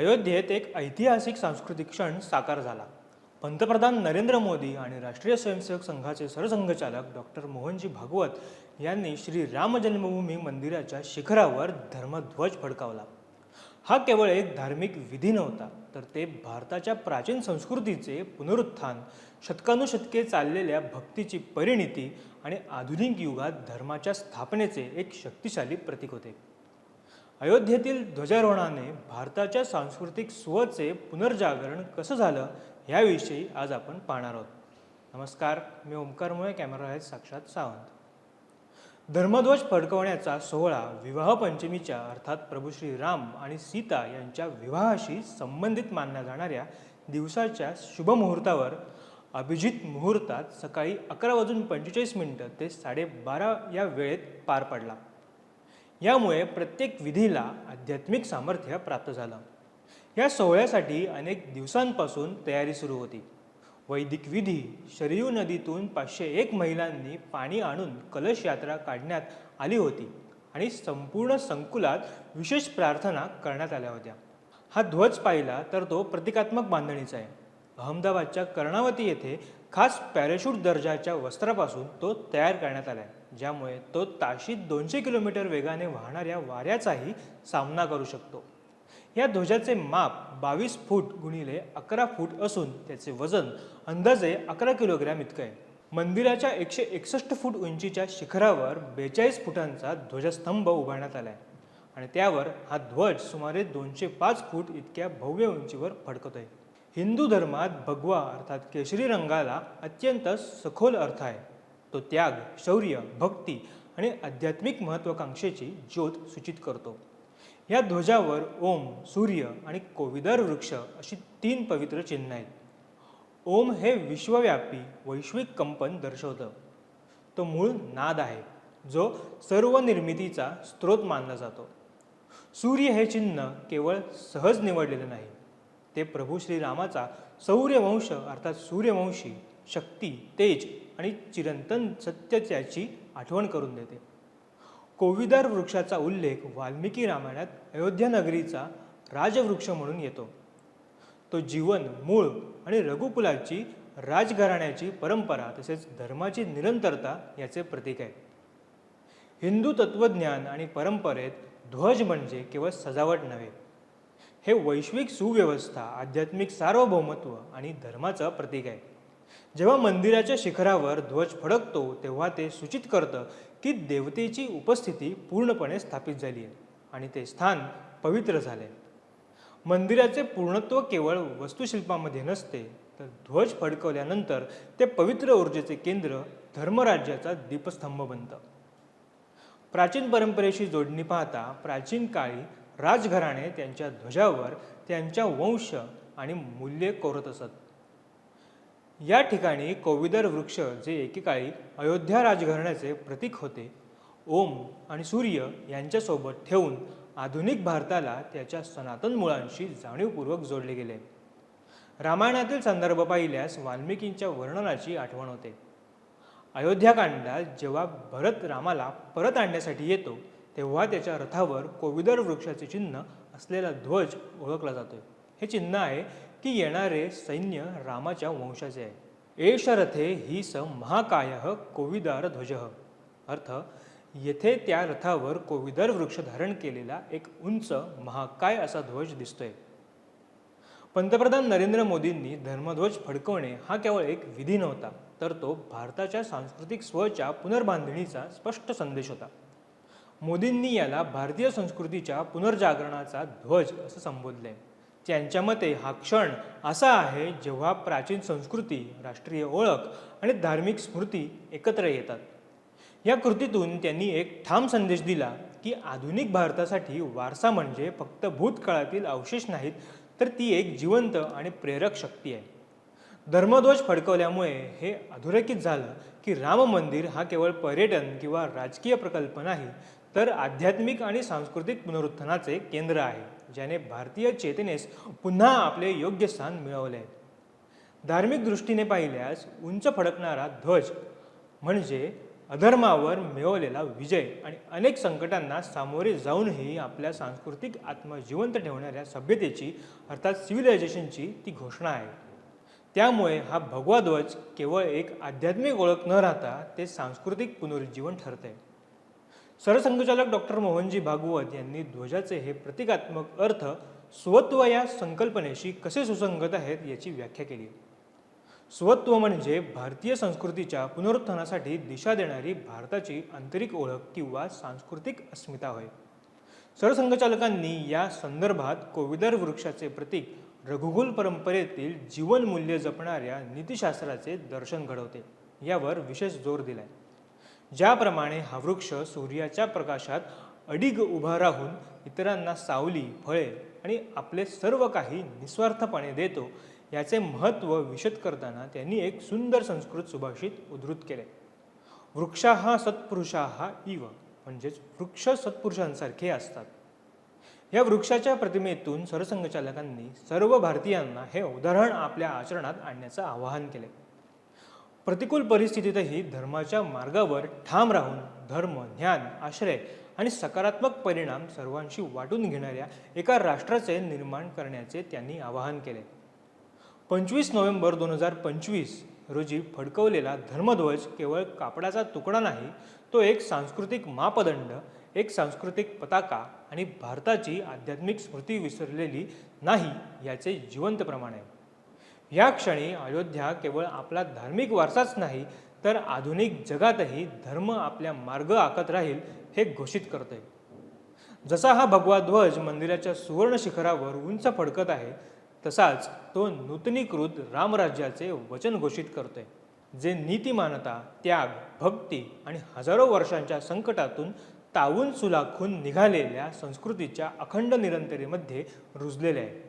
अयोध्येत एक ऐतिहासिक सांस्कृतिक क्षण साकार झाला. पंतप्रधान नरेंद्र मोदी आणि राष्ट्रीय स्वयंसेवक संघाचे सरसंघचालक डॉक्टर मोहनजी भागवत यांनी श्री राम जन्मभूमी मंदिराच्या शिखरावर धर्मध्वज फडकावला. हा केवळ एक धार्मिक विधी नव्हता तर ते भारताच्या प्राचीन संस्कृतीचे पुनरुत्थान शतकानुशतके चाललेल्या भक्तीची परिणिती आणि आधुनिक युगात धर्माच्या स्थापनेचे एक शक्तिशाली प्रतीक होते. अयोध्येतील ध्वजारोहणाने भारताच्या सांस्कृतिक सुवचे पुनर्जागरण कसं झालं याविषयी आज आपण पाहणार आहोत. नमस्कार मी ओंकार मुळे कॅमेरा आहेत साक्षात सावंत. धर्मध्वज फडकवण्याचा सोहळा विवाह पंचमीच्या अर्थात प्रभू श्री राम आणि सीता यांच्या विवाहाशी संबंधित मानल्या जाणाऱ्या दिवसाच्या शुभमुहूर्तावर अभिजित मुहूर्तात सकाळी अकरा वाजून पंचेचाळीस मिनटं ते साडेबारा या वेळेत पार पडला. यामुळे प्रत्येक विधीला आध्यात्मिक सामर्थ्य प्राप्त झालं. या सोहळ्यासाठी अनेक दिवसांपासून तयारी सुरू होती. वैदिक विधी शरयू नदीतून पाचशे एक महिलांनी पाणी आणून कलश यात्रा काढण्यात आली होती आणि संपूर्ण संकुलात विशेष प्रार्थना करण्यात आल्या होत्या. हा ध्वज पाहिला तर तो प्रतिकात्मक बांधणीचा आहे. अहमदाबादच्या कर्णावती येथे खास पॅराशूट दर्जाच्या वस्त्रापासून तो तयार करण्यात आला आहे ज्यामुळे तो ताशी दोनशे किलोमीटर वेगाने वाहणाऱ्या वाऱ्याचाही सामना करू शकतो. या ध्वजाचे माप बावीस फूट गुणिले अकरा फूट असून त्याचे वजन अंदाजे अकरा किलोग्रॅम इतकं आहे. मंदिराच्या एकशे एकसष्ट फूट उंचीच्या शिखरावर बेचाळीस फुटांचा ध्वजस्तंभ उभारण्यात आला आहे आणि त्यावर हा ध्वज सुमारे दोनशे पाच फूट इतक्या भव्य उंचीवर फडकतोय. हिंदू धर्मात भगवा अर्थात केशरी रंगाला अत्यंत सखोल अर्थ आहे. तो त्याग शौर्य भक्ती आणि आध्यात्मिक महत्त्वाकांक्षेची ज्योत सूचित करतो. या ध्वजावर ओम सूर्य आणि कोविदर वृक्ष अशी तीन पवित्र चिन्ह आहेत. ओम हे विश्वव्यापी वैश्विक कंपन दर्शवतं. तो मूळ नाद आहे जो सर्व निर्मितीचा स्रोत मानला जातो. सूर्य हे चिन्ह केवळ सहज निवडलेलं नाही ते प्रभू श्रीरामाचा सौर्यवंश अर्थात सूर्यवंशी शक्ती तेज आणि चिरंतन सत्यत्याची आठवण करून देते. कोविदार वृक्षाचा उल्लेख वाल्मिकी रामायणात अयोध्यानगरीचा राजवृक्ष म्हणून येतो. तो जीवन मूळ आणि रघुकुलाची राजघराण्याची परंपरा तसेच धर्माची निरंतरता याचे प्रतीक आहे हिंदू तत्वज्ञान आणि परंपरेत ध्वज म्हणजे केवळ सजावट नव्हे हे वैश्विक सुव्यवस्था आध्यात्मिक सार्वभौमत्व आणि धर्माचं प्रतीक आहे. जेव्हा मंदिराच्या शिखरावर ध्वज फडकतो तेव्हा ते सूचित करतं की देवतेची उपस्थिती पूर्णपणे स्थापित झाली आहे आणि ते स्थान पवित्र झाले मंदिराचे पूर्णत्व केवळ वस्तुशिल्पामध्ये नसते तर ध्वज फडकवल्यानंतर ते पवित्र ऊर्जेचे केंद्र धर्मराज्याचा दीपस्तंभ बनतं. प्राचीन परंपरेशी जोडणी पाहता प्राचीन काळी राजघराणे त्यांच्या ध्वजावर त्यांच्या वंश आणि मूल्ये कोरत असत. या ठिकाणी कोविदर वृक्ष जे एकेकाळी अयोध्या राजघराण्याचे प्रतीक होते ओम आणि सूर्य यांच्यासोबत ठेवून आधुनिक भारताला त्याच्या सनातन मुळांशी जाणीवपूर्वक जोडले गेले. रामायणातील संदर्भ पाहिल्यास वाल्मिकींच्या वर्णनाची आठवण होते. अयोध्याकांडात जेव्हा भरत रामाला परत आणण्यासाठी येतो तेव्हा त्याच्या रथावर कोविदर वृक्षाचे चिन्ह असलेला ध्वज ओळखला जातो हे चिन्ह आहे की येणारे सैन्य रामाच्या वंशाचे आहे. एष रथे ही स महाकाय कोविदार ध्वज. अर्थ येथे त्या रथावर कोविदर वृक्ष धारण केलेला एक उंच महाकाय असा ध्वज दिसतोय. पंतप्रधान नरेंद्र मोदींनी धर्मध्वज फडकवणे हा केवळ एक विधी नव्हता तर तो भारताच्या सांस्कृतिक स्वच्या पुनर्बांधणीचा स्पष्ट संदेश होता. मोदींनी याला भारतीय संस्कृतीच्या पुनर्जागरणाचा ध्वज असं संबोधले त्यांच्या मते हा क्षण असा आहे जेव्हा प्राचीन संस्कृती राष्ट्रीय ओळख आणि धार्मिक स्मृती एकत्र येतात. या कृतीतून त्यांनी एक ठाम संदेश दिला की आधुनिक भारतासाठी वारसा म्हणजे फक्त भूतकाळातील अवशेष नाहीत तर ती एक जिवंत आणि प्रेरक शक्ती आहे. धर्मध्वज फडकवल्यामुळे हे अधोरेखित झालं की राम मंदिर हा केवळ पर्यटन किंवा राजकीय प्रकल्प नाही तर आध्यात्मिक आणि सांस्कृतिक पुनरुत्थानाचे केंद्र आहे ज्याने भारतीय चेतनेस पुन्हा आपले योग्य स्थान मिळवले आहे. धार्मिक दृष्टीने पाहिल्यास उंच फडकणारा ध्वज म्हणजे अधर्मावर मिळवलेला विजय आणि अनेक संकटांना सामोरे जाऊनही आपल्या सांस्कृतिक आत्मजिवंत ठेवणाऱ्या सभ्यतेची अर्थात सिव्हिलायझेशनची ती घोषणा आहे. त्यामुळे हा भगवा ध्वज केवळ एक आध्यात्मिक ओळख न राहता ते सांस्कृतिक पुनरुज्जीवन ठरते सरसंघचालक डॉक्टर मोहनजी भागवत यांनी ध्वजाचे हे प्रतिकात्मक अर्थ स्वत्व या संकल्पनेशी कसे सुसंगत आहेत याची व्याख्या केली. स्वत्व म्हणजे भारतीय संस्कृतीच्या पुनरुत्थानासाठी दिशा देणारी भारताची आंतरिक ओळख किंवा सांस्कृतिक अस्मिता होय. सरसंघचालकांनी या संदर्भात कोविदर वृक्षाचे प्रतीक रघुकुल परंपरेतील जीवनमूल्य जपणाऱ्या नीतिशास्त्राचे दर्शन घडवते. यावर विशेष जोर दिलाय. ज्याप्रमाणे हा वृक्ष सूर्याच्या प्रकाशात अडीग उभा राहून इतरांना सावली फळे आणि आपले सर्व काही निस्वार्थपणे देतो याचे महत्त्व विशद करताना त्यांनी एक सुंदर संस्कृत सुभाषित उद्धृत केले. वृक्षा हा सत्पुरुषा हा इव म्हणजेच वृक्ष सत्पुरुषांसारखे असतात. या वृक्षाच्या प्रतिमेतून सरसंघचालकांनी सर्व भारतीयांना हे उदाहरण आपल्या आचरणात आणण्याचं आवाहन केले. प्रतिकूल परिस्थितीतही धर्माच्या मार्गावर ठाम राहून धर्म ज्ञान आश्रय आणि सकारात्मक परिणाम सर्वांशी वाटून घेणाऱ्या एका राष्ट्राचे निर्माण करण्याचे त्यांनी आवाहन केले. पंचवीस नोव्हेंबर दोन हजार पंचवीस रोजी फडकवलेला धर्मध्वज केवळ कापडाचा तुकडा नाही तो एक सांस्कृतिक मापदंड एक सांस्कृतिक पताका आणि भारताची आध्यात्मिक स्मृती विसरलेली नाही याचे जिवंत प्रमाण आहे. या क्षणी अयोध्या केवळ आपला धार्मिक वारसाच नाही तर आधुनिक जगातही धर्म आपल्या मार्ग आखत राहील हे घोषित करते जसा हा भगवा ध्वज मंदिराच्या सुवर्ण शिखरावर उंच फडकत आहे तसाच तो नूतनीकृत रामराज्याचे वचन घोषित करते जे नीतिमानता त्याग भक्ती आणि हजारो वर्षांच्या संकटातून तावून सुलाखून निघालेल्या संस्कृतीच्या अखंड निरंतरेमध्ये रुजलेले आहे.